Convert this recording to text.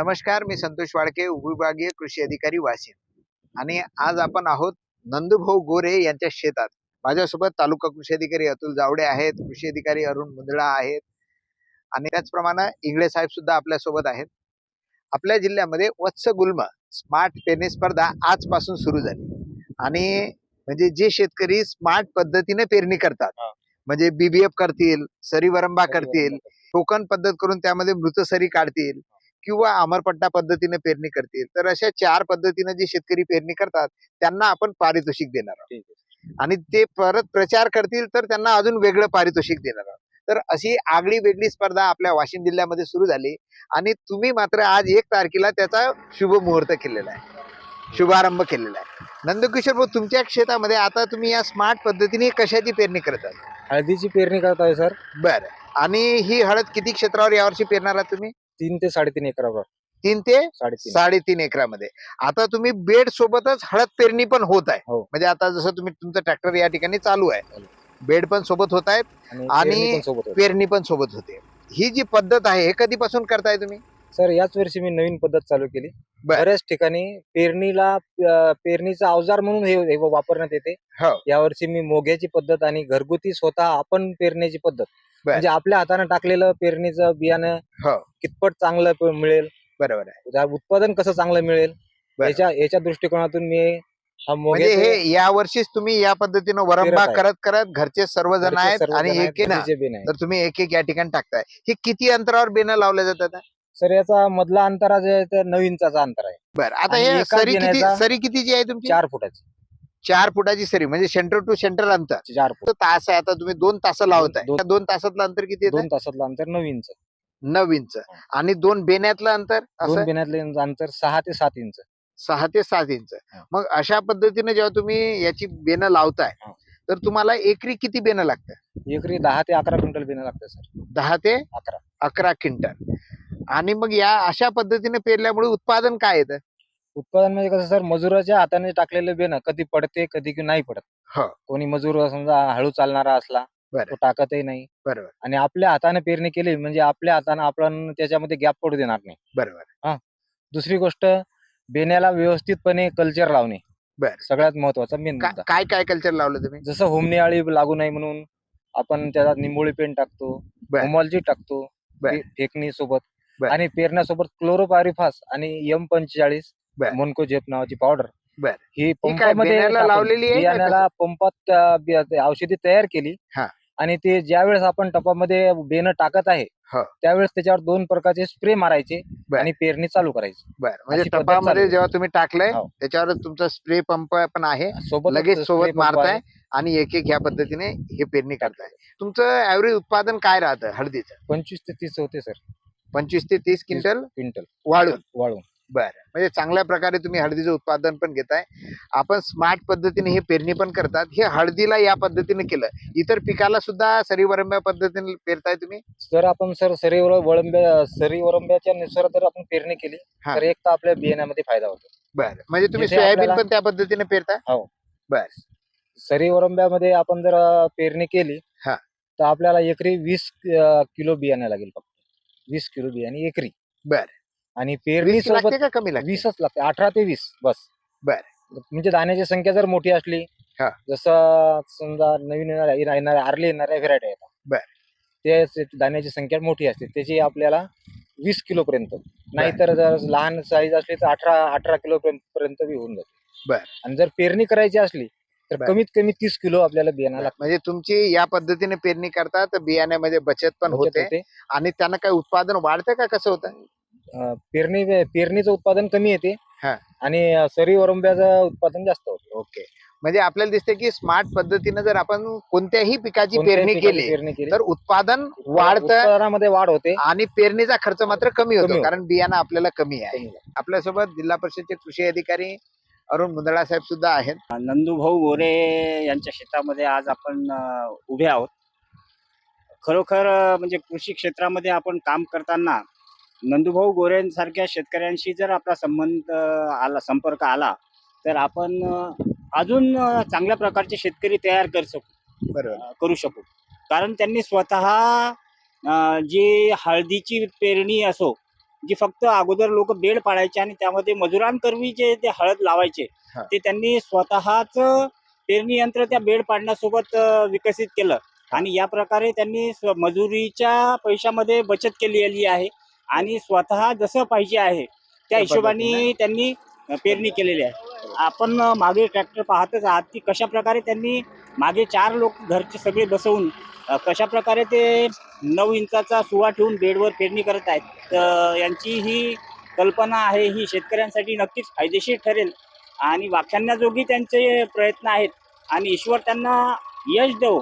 नमस्कार मी संतोष वाडके उपविभागीय कृषी अधिकारी वाशिम. आणि आज आपण आहोत नंदुभाऊ गोरे यांच्या शेतात. माझ्यासोबत तालुका कृषी अधिकारी अतुल जावडे आहेत कृषी अधिकारी अरुण मुंदळा आहेत. आणि त्याचप्रमाणे इंगळे साहेब सुद्धा आपल्यासोबत आहेत. आपल्या जिल्ह्यामध्ये वत्स गुल्म स्मार्ट पेरणी स्पर्धा आजपासून सुरू झाली. आणि म्हणजे जे शेतकरी स्मार्ट पद्धतीने पेरणी करतात. म्हणजे बीबीएफ करतील सरीवरंबा करतील टोकन पद्धत करून त्यामध्ये मृतसरी काढतील. किंवा अमरपट्टा पद्धतीने पेरणी करतील. तर अशा चार पद्धतीने जे शेतकरी पेरणी करतात त्यांना आपण पारितोषिक देणार आहोत. आणि ते परत प्रचार करतील तर त्यांना अजून वेगळं पारितोषिक देणार आहोत. तर अशी आगळी वेगळी स्पर्धा आपल्या वाशिम जिल्ह्यामध्ये सुरू झाली आणि तुम्ही मात्र आज एक तारखेला त्याचा शुभ मुहूर्त केलेला आहे. शुभारंभ केलेला आहे. नंदकिशोर भाऊ तुमच्या शेतामध्ये आता तुम्ही या स्मार्ट पद्धतीने कशाची पेरणी करतात हळदीची पेरणी करत आहे सर. बरं. आणि ही हळद किती क्षेत्रावर यावर्षी पेरणार आहात तुम्ही? तीन ते साडेतीन एकरावर तीन ते साडेतीन साडेतीन एकरामध्ये आता तुम्ही बेड सोबतच हळद पेरणी पण होत आहे हो. म्हणजे आता जसं तुम्ही तुमचं ट्रॅक्टर या ठिकाणी चालू आहे चालू. बेड पण सोबत होत आहेत आणि पेरणी पण सोबत होते. पेरणी पण सोबत होते ही जी पद्धत आहे हे कधीपासून करताय तुम्ही सर याच वर्षी मी नवीन पद्धत चालू केली बर. बऱ्याच ठिकाणी पेरणीला अं, पेरणीचा अवजार म्हणून हे हे वापरण्यात येते हो. यावर्षी मी मोग्याची पद्धत आणि घरगुती स्वतः आपण पेरण्याची पद्धत. म्हणजे आपल्या हाताने टाकलेलं पेरणीचं बियाणं हो. कितपत चांगलं प- मिळेल? बरोबर आहे. त्या उत्पादन कसं चांगलं मिळेल? बर. याच्या याच्या दृष्टिकोनातून मी हा म्हणजे हे या वर्षीच तुम्ही या पद्धतीनं वरंबा आहे. करत करत घरचे सर्वजण घरचे आहेत सर्वजण आणि आहेत, एक ना घरचे. तर तुम्ही एक एक या ठिकाणी टाकताय. हे किती अंतरावर बेनं लावल्या जातात सर याचा मधला अंतरा जे आहे ते नऊ इंचाचा अंतर आहे. बरं. आता आणि हे एका सरी किती बेण्याचा- सरी कितीची आहे तुमची? चार फुटाची. चार फुटाची सरी म्हणजे सेंटर टू सेंटर अंतर. चार फूट. तो तास आहे आता तुम्ही दोन तास लावताय. दोन- त्या दोन तासातलं अंतर किती येतं दोन तासातलं अंतर नऊ इंच. नऊ इंच. आणि दोन बेण्यातलं अंतर दोन असं बेण्यातले अंतर सहा ते सात इंच. सहा ते सात इंच. हा. मग अशा पद्धतीने जेव्हा तुम्ही याची बेनं लावताय हा. तर तुम्हाला एकरी किती बेनं लागतं? एकरी दहा ते अकरा क्विंटल बेणं लागतं सर. दहा ते अकरा. अकरा क्विंटल. आणि मग या अशा पद्धतीने पेरल्यामुळे उत्पादन काय येतं? उत्पादन म्हणजे कसं सर मजुराच्या हाताने टाकलेलं बेणं कधी पडते कधी की नाही पडत. हो. कोणी मजूर समजा हळू चालणारा असला बरं. तो टाकतही नाही. बरोबर. आणि आपल्या हाताने पेरणी केली म्हणजे आपल्या हाताने आपण त्याच्यामध्ये गॅप पडू देणार नाही. बरोबर. दुसरी गोष्ट बेण्याला व्यवस्थितपणे कल्चर लावणे. बर. सगळ्यात महत्त्वाचा मेन का- मुद्दा. काय काय कल्चर लावलं तुम्ही? जसं होमणी आळी लागू नये म्हणून आपण त्याच्यात निंबोळी पेंट टाकतो बर. टाकतो बर. फे- फेकणी सोबत बर. आणि पेरण्यासोबत क्लोरोपायरिफास आणि एम पंचेचाळीस बर. मोनको झेप नावाची पावडर बर. ही काय पंपामध्ये टाकून लावलेली आहे का बियाण्याला पंपात अं, बि- ते औषधी तयार केली हा. आणि ते ज्या वेळेस आपण टपामध्ये बेणं टाकत आहे हो. त्यावेळेस त्याच्यावर दोन प्रकारचे स्प्रे मारायचे बर. आणि पेरणी चालू करायची बर म्हणजे अशी पद्धत टपामध्ये चालू. जेव्हा तुम्ही टाकलंय हो. त्याच्यावर तुमचा स्प्रे पंप पण आहे सोबत लगेच सोबत मारताय आणि एक एक ह्या पद्धतीने हे पेरणी करताय तुमचं ऍव्हरेज उत्पादन काय राहतं हळदीचं पंचवीस ते तीस होते सर पंचवीस ते तीस क्विंटल क्विंटल वाळून वाळून बर. म्हणजे चांगल्या प्रकारे तुम्ही हळदीचं उत्पादन पण घेताय. आपण स्मार्ट पद्धतीने हे पेरणी पण करतात. हे हळदीला या पद्धतीने केलं. इतर पिकाला सुद्धा सरीवरंब्या पद्धतीने पेरताय तुम्ही? जर आपण सर सरीवर वळंब्या सरी वरंब्याच्या नुसार जर आपण पेरणी केली हा. तर एक तर आपल्या बियाण्यामध्ये फायदा होतो. बर. म्हणजे तुम्ही जिथे सोयाबीन आपल्याला- पण त्या पद्धतीने पेरताय? हो. बर. सरी वरंब्यामध्ये आपण जर अं, पेरणी केली हा. तर आपल्याला एकरी वीस अं, किलो बियाणं लागेल फक्त. वीस किलो बियाणे एकरी. बर. आणि पेरणी सोबत का कमी लागते वीसच लागते अठरा ते वीस बस बर. म्हणजे दाण्याची संख्या जर मोठी असली हा. जसं समजा नवीन येणाऱ्या येणाऱ्या आरली येणाऱ्या व्हेरायटी बर. येतात ते दाण्याची संख्या मोठी असते त्याची आपल्याला वीस किलो पर्यंत नाहीतर जर लहान साईज असली तर अठरा अठरा किलो पर्यंत बी होऊन जाते बर. आणि जर पेरणी करायची असली तर बर. कमीत कमी तीस किलो आपल्याला बियाणं लागतं म्हणजे तुमची या पद्धतीने पेरणी करता तर बियाण्यामध्ये बचत पण होते. आणि त्यांना काय उत्पादन वाढतं का कसं होतं अं, पेरणी पेरणीचं उत्पादन कमी येते हा. आणि अं, सरी वरंब्याचं उत्पादन जास्त होते. ओके. म्हणजे आपल्याला दिसते की स्मार्ट पद्धतीने जर आपण कोणत्याही पिकाची कोणत्याही पेरणी पिकाची केली पेरणी केली. तर उत्पादन वाढतं उत्पादनामध्ये वाढ होते. आणि पेरणीचा खर्च मात्र कमी कमी होतो. होतो. कारण बियाणं आपल्याला कमी आहे. कमी आपल्यासोबत जिल्हा परिषदचे कृषी अधिकारी अरुण मुंदळा साहेब सुद्धा आहेत. नंदूभाऊ गोरे यांच्या शेतामध्ये आज आपण अ, उभे आहोत. खरोखर अ, म्हणजे कृषी क्षेत्रामध्ये आपण काम करताना नंदूभाऊ गोरेंसारख्या शेतकऱ्यांशी जर आपला संबंध आला संपर्क आला तर आपण अजून चांगल्या प्रकारचे शेतकरी तयार कर शकू बरोबर. करू शकू. कारण त्यांनी स्वतः जी हळदीची पेरणी असो जी फक्त अगोदर लोक बेड पाडायचे आणि त्यामध्ये मजुरांकरवी जे ते हळद लावायचे. ते त्यांनी स्वतःच पेरणी यंत्र त्या बेड पाडण्यासोबत विकसित केलं. आणि या प्रकारे त्यांनी स्व- मजुरीच्या पैशामध्ये बचत केलेली आहे. आणि स्वतः जसं पाहिजे आहे त्या हिशोबाने. त्यांनी पेरणी केलेली आहे. आपण मागे ट्रॅक्टर पाहतच आहात की कशा प्रकारे त्यांनी मागे चार लोक घरचे सगळे बसवून कशा प्रकारे ते नऊ इंचाचा सुवा ठेवून बेडवर पेरणी करत आहेत. तर यांची ही कल्पना आहे ही शेतकऱ्यांसाठी नक्कीच फायदेशीर ठरेल. आणि वाख्यांनाजोगी त्यांचे प्रयत्न आहेत. आणि ईश्वर त्यांना यश देव.